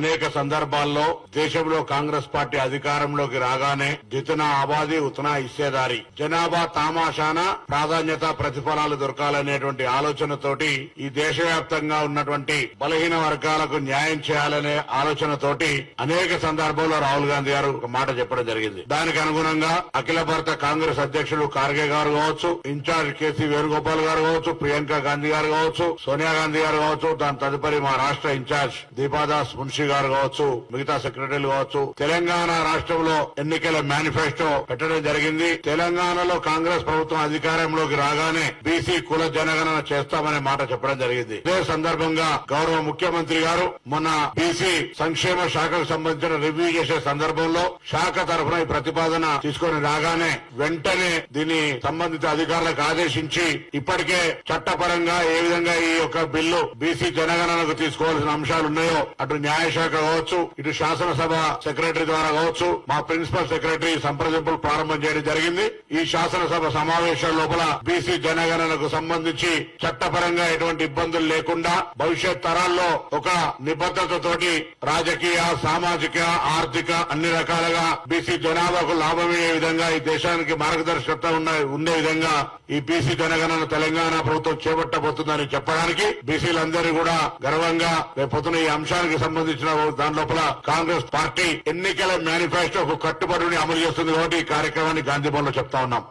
అనేక సందర్భాల్లో దేశంలో కాంగ్రెస్ పార్టీ అధికారంలోకి రాగానే జితనా ఆబాది ఉతనా ఇచ్చేదారి. జనాభా తామాషాన ప్రాధాన్యత ప్రతిఫలాలు దొరకాలనేటువంటి ఆలోచనతోటి ఈ దేశవ్యాప్తంగా ఉన్నటువంటి బలహీన వర్గాలకు న్యాయం చేయాలనే ఆలోచనతోటి అనేక సందర్భాల్లో రాహుల్ గాంధీ గారు ఒక మాట చెప్పడం జరిగింది. దానికి అనుగుణంగా అఖిల భారత కాంగ్రెస్ అధ్యక్షులు ఖార్గే గారు కావచ్చు ఇన్ఛార్జ్ కేసీ వేణుగోపాల్ గారు కావచ్చు ప్రియాంక గాంధీ గారు కావచ్చు సోనియా గాంధీ గారు కావచ్చు దాని తదుపరి మా రాష్ట్ర ఇన్ఛార్జ్ దీపాదాస్ మున్షి గారు కావచ్చు మిగతా సెక్రటరీలు కావచ్చు తెలంగాణ రాష్ట్రంలో ఎన్నికల మేనిఫెస్టో పెట్టడం జరిగింది. తెలంగాణలో కాంగ్రెస్ ప్రభుత్వం అధికారంలోకి రాగానే బీసీ కుల జనగణన చేస్తామనే మాట చెప్పడం జరిగింది. ఇదే సందర్భంగా గౌరవ ముఖ్యమంత్రి గారు మొన్న బీసీ సంక్షేమ శాఖకు సంబంధించిన రివ్యూ చేసే సందర్భంలో శాఖ తరఫున ఈ ప్రతిపాదన తీసుకొని రాగానే వెంటనే దీన్ని సంబంధిత అధికారులకు ఆదేశించి ఇప్పటికే చట్టపరంగా ఏ విధంగా ఈ యొక్క బిల్లు బీసీ జనగణనకు తీసుకోవాల్సిన అంశాలు ఉన్నాయో అటు శాఖ కావచ్చు ఇటు శాసనసభ సెక్రటరీ ద్వారా కావచ్చు మా ప్రిన్సిపల్ సెక్రటరీ సంప్రదింపులు ప్రారంభం చేయడం జరిగింది. ఈ శాసనసభ సమావేశం లోపల బీసీ జనగణనకు సంబంధించి చట్టపరంగా ఎటువంటి ఇబ్బందులు లేకుండా భవిష్యత్ తరాల్లో ఒక నిబద్ధతతోటి రాజకీయ సామాజిక ఆర్థిక అన్ని రకాలుగా బీసీ జనాభాకు లాభమయ్యే విధంగా ఈ దేశానికి మార్గదర్శకత్వం ఉన్న ఉండే విధంగా ఈ బీసీ జనగణన తెలంగాణ ప్రభుత్వం చేపట్టబోతుందని చెప్పడానికి బీసీలందరూ కూడా గర్వంగా రేపొద్దున ఈ అంశానికి సంబంధించిన దాని లోపల కాంగ్రెస్ పార్టీ ఎన్నికల మేనిఫెస్టోకు కట్టుబడిని అమలు చేస్తుంది కాబట్టి ఈ కార్యక్రమాన్ని గాంధీభవన్లో చెప్తా ఉన్నాం.